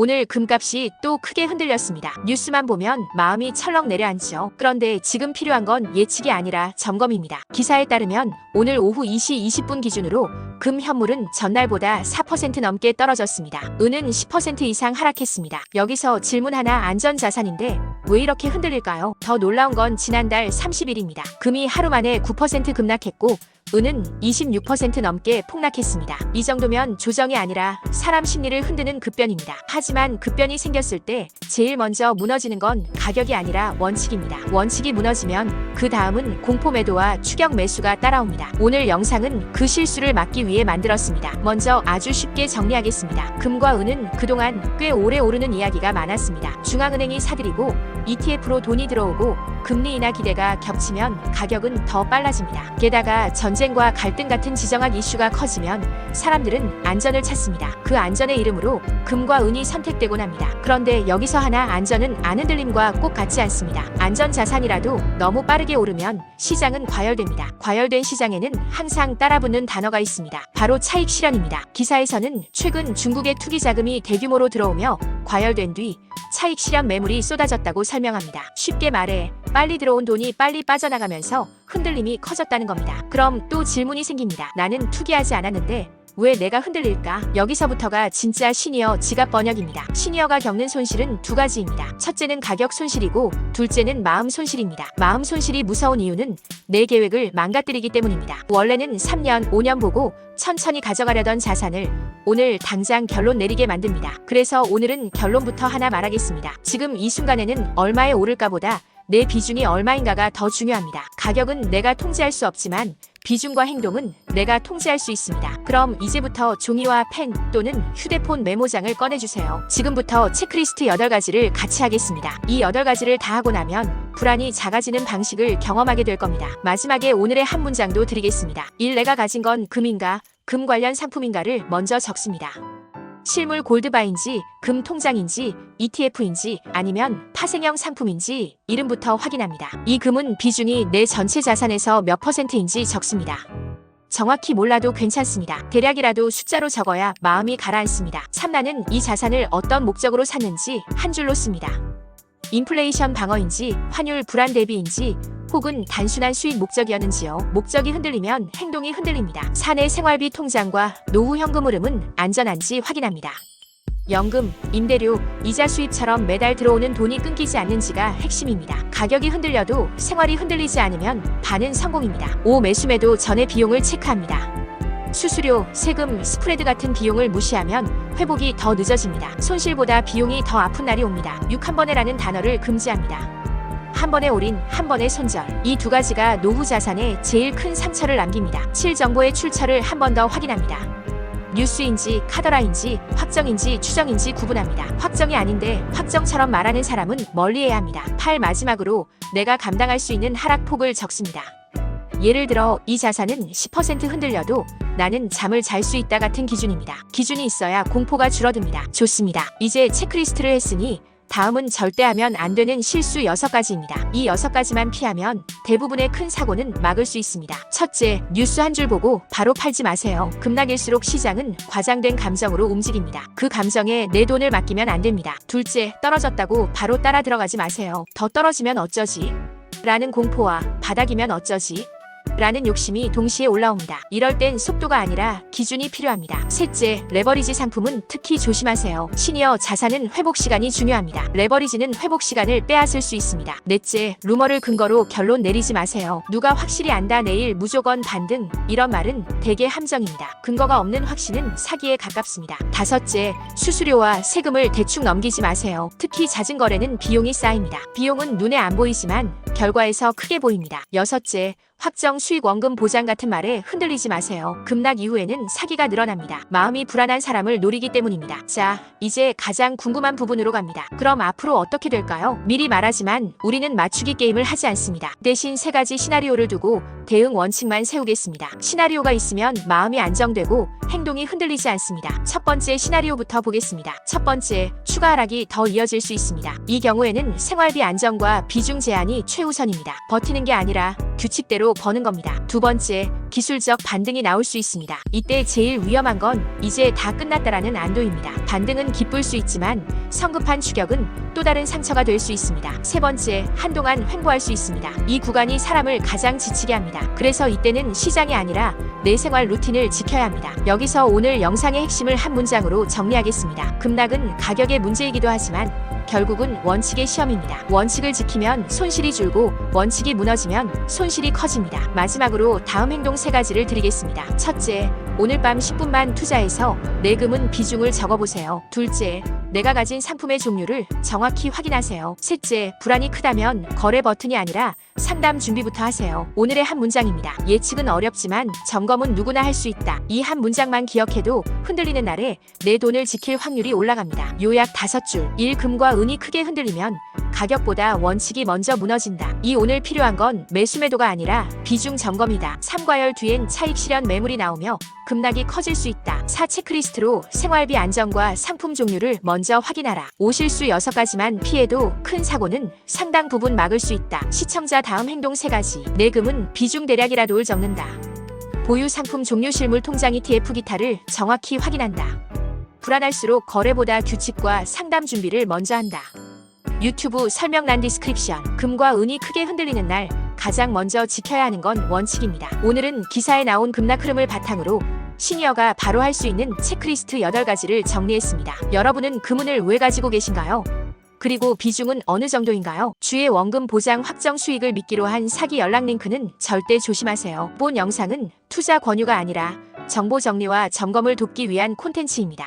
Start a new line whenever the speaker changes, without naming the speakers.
오늘 금값이 또 크게 흔들렸습니다. 뉴스만 보면 마음이 철렁 내려앉죠. 그런데 지금 필요한 건 예측이 아니라 점검입니다. 기사에 따르면 오늘 오후 2시 20분 기준으로 금 현물은 전날보다 4% 넘게 떨어졌습니다. 은은 10% 이상 하락했습니다. 여기서 질문 하나 안전자산인데 왜 이렇게 흔들릴까요? 더 놀라운 건 지난달 30일입니다. 금이 하루 만에 9% 급락했고 은은 26% 넘게 폭락했습니다. 이 정도면 조정이 아니라 사람 심리를 흔드는 급변입니다. 하지만 급변이 생겼을 때 제일 먼저 무너지는 건 가격이 아니라 원칙입니다. 원칙이 무너지면 그 다음은 공포 매도와 추격 매수가 따라옵니다. 오늘 영상은 그 실수를 막기 위해 만들었습니다. 먼저 아주 쉽게 정리하겠습니다. 금과 은은 그동안 꽤 오래 오르는 이야기가 많았습니다. 중앙은행이 사들이고 ETF로 돈이 들어오고 금리 인하 기대가 겹치면 가격은 더 빨라집니다. 게다가 전쟁과 갈등 같은 지정학 이슈가 커지면 사람들은 안전을 찾습니다. 그 안전의 이름으로 금과 은이 선택되곤 합니다. 그런데 여기서 하나 안전은 안 흔들림과 꼭 같지 않습니다. 안전 자산이라도 너무 빠르게 오르면 시장은 과열됩니다. 과열된 시장에는 항상 따라붙는 단어가 있습니다. 바로 차익 실현입니다. 기사에서는 최근 중국의 투기 자금이 대규모로 들어오며 과열된 뒤 차익 실현 매물이 쏟아졌다고 설 명합니다. 쉽게 말해 빨리 들어온 돈이 빨리 빠져나가면서 흔들림이 커졌다는 겁니다. 그럼 또 질문이 생깁니다. 나는 투기하지 않았는데 왜 내가 흔들릴까? 여기서부터가 진짜 시니어 지갑 번역입니다. 시니어가 겪는 손실은 두 가지입니다. 첫째는 가격 손실이고 둘째는 마음 손실입니다. 마음 손실이 무서운 이유는 내 계획을 망가뜨리기 때문입니다. 원래는 3년, 5년 보고 천천히 가져가려던 자산을 오늘 당장 결론 내리게 만듭니다. 그래서 오늘은 결론부터 하나 말하겠습니다. 지금 이 순간에는 얼마에 오를까 보다 내 비중이 얼마인가가 더 중요합니다. 가격은 내가 통제할 수 없지만 비중과 행동은 내가 통제할 수 있습니다. 그럼 이제부터 종이와 펜 또는 휴대폰 메모장을 꺼내주세요. 지금부터 체크리스트 8가지를 같이 하겠습니다. 이 8가지를 다 하고 나면 불안이 작아지는 방식을 경험하게 될 겁니다. 마지막에 오늘의 한 문장도 드리겠습니다. 1. 내가 가진 건 금인가, 금 관련 상품인가를 먼저 적습니다. 실물 골드바인지, 금 통장인지, ETF인지, 아니면 파생형 상품인지 이름부터 확인합니다. 이 금은 비중이 내 전체 자산에서 몇 퍼센트인지 적습니다. 정확히 몰라도 괜찮습니다. 대략이라도 숫자로 적어야 마음이 가라앉습니다. 참나는 이 자산을 어떤 목적으로 샀는지 한 줄로 씁니다. 인플레이션 방어인지, 환율 불안 대비인지, 혹은 단순한 수익 목적이었는지요. 목적이 흔들리면 행동이 흔들립니다. 사내 생활비 통장과 노후 현금 흐름은 안전한지 확인합니다. 연금, 임대료, 이자 수입처럼 매달 들어오는 돈이 끊기지 않는지가 핵심입니다. 가격이 흔들려도 생활이 흔들리지 않으면 반은 성공입니다. 5. 매수매도 전에 비용을 체크합니다. 수수료, 세금, 스프레드 같은 비용을 무시하면 회복이 더 늦어집니다. 손실보다 비용이 더 아픈 날이 옵니다. 6 한 번에라는 단어를 금지합니다. 한 번에 올인, 한 번에 손절. 이 두 가지가 노후 자산에 제일 큰 상처를 남깁니다. 7 정보의 출처를 한 번 더 확인합니다. 뉴스인지 카더라인지 확정인지 추정인지 구분합니다. 확정이 아닌데 확정처럼 말하는 사람은 멀리해야 합니다. 8 마지막으로 내가 감당할 수 있는 하락폭을 적습니다. 예를 들어 이 자산은 10% 흔들려도 나는 잠을 잘 수 있다 같은 기준입니다. 기준이 있어야 공포가 줄어듭니다. 좋습니다. 이제 체크리스트를 했으니 다음은 절대 하면 안 되는 실수 6가지입니다. 이 6가지만 피하면 대부분의 큰 사고는 막을 수 있습니다. 첫째, 뉴스 한 줄 보고 바로 팔지 마세요. 급락일수록 시장은 과장된 감정으로 움직입니다. 그 감정에 내 돈을 맡기면 안 됩니다. 둘째, 떨어졌다고 바로 따라 들어가지 마세요. 더 떨어지면 어쩌지? 라는 공포와 바닥이면 어쩌지? 라는 욕심이 동시에 올라옵니다. 이럴 땐 속도가 아니라 기준이 필요합니다. 셋째, 레버리지 상품은 특히 조심하세요. 시니어 자산은 회복 시간이 중요합니다. 레버리지는 회복 시간을 빼앗을 수 있습니다. 넷째, 루머를 근거로 결론 내리지 마세요. 누가 확실히 안다 내일 무조건 반등 이런 말은 대개 함정입니다. 근거가 없는 확신은 사기에 가깝습니다. 다섯째, 수수료와 세금을 대충 넘기지 마세요. 특히 잦은 거래는 비용이 쌓입니다. 비용은 눈에 안 보이지만 결과에서 크게 보입니다. 여섯째, 확정 수익 원금 보장 같은 말에 흔들리지 마세요. 급락 이후에는 사기가 늘어납니다. 마음이 불안한 사람을 노리기 때문입니다. 자, 이제 가장 궁금한 부분으로 갑니다. 그럼 앞으로 어떻게 될까요? 미리 말하지만 우리는 맞추기 게임을 하지 않습니다. 대신 세 가지 시나리오를 두고 대응 원칙만 세우겠습니다. 시나리오가 있으면 마음이 안정되고 행동이 흔들리지 않습니다. 첫 번째 시나리오부터 보겠습니다. 첫 번째, 추가 하락이 더 이어질 수 있습니다. 이 경우에는 생활비 안정과 비중 제한이 최우선입니다. 버티는 게 아니라 규칙대로 버는 겁니다. 두 번째, 기술적 반등이 나올 수 있습니다. 이때 제일 위험한 건 이제 다 끝났다라는 안도입니다. 반등은 기쁠 수 있지만 성급한 추격은 또 다른 상처가 될 수 있습니다. 세 번째, 한동안 횡보할 수 있습니다. 이 구간이 사람을 가장 지치게 합니다. 그래서 이때는 시장이 아니라 내 생활 루틴을 지켜야 합니다. 여기서 오늘 영상의 핵심을 한 문장으로 정리하겠습니다. 급락은 가격의 문제이기도 하지만 결국은 원칙의 시험입니다. 원칙을 지키면 손실이 줄고 원칙이 무너지면 손실이 커집니다. 마지막으로 다음 행동 세 가지를 드리겠습니다. 첫째, 오늘 밤 10분만 투자해서 내금은 비중을 적어보세요. 둘째, 내가 가진 상품의 종류를 정확히 확인하세요. 셋째, 불안이 크다면 거래 버튼이 아니라 상담 준비부터 하세요. 오늘의 한 문장입니다. 예측은 어렵지만 점검은 누구나 할 수 있다. 이 한 문장만 기억해도 흔들리는 날에 내 돈을 지킬 확률이 올라갑니다. 요약 다섯 줄. 일 금과 은이 크게 흔들리면 가격보다 원칙이 먼저 무너진다. 이 오늘 필요한 건 매수 매도가 아니라 비중 점검이다. 3과열 뒤엔 차익 실현 매물이 나오며 급락이 커질 수 있다. 4 체크리스트로 생활비 안정과 상품 종류를 먼저 확인하라. 오실수 6가지만 피해도 큰 사고는 상당 부분 막을 수 있다. 시청자 다음 행동 3가지. 내금은 비중 대략이라도를 적는다. 보유 상품 종류 실물 통장 ETF 기타를 정확히 확인한다. 불안할수록 거래보다 규칙과 상담 준비를 먼저 한다. 유튜브 설명란 디스크립션. 금과 은이 크게 흔들리는 날 가장 먼저 지켜야 하는 건 원칙입니다. 오늘은 기사에 나온 급락 흐름을 바탕으로 시니어가 바로 할 수 있는 체크리스트 8가지를 정리했습니다. 여러분은 금은을 왜 가지고 계신가요? 그리고 비중은 어느 정도인가요? 주의 원금 보장 확정 수익을 믿기로 한 사기 연락 링크는 절대 조심하세요. 본 영상은 투자 권유가 아니라 정보 정리와 점검을 돕기 위한 콘텐츠입니다.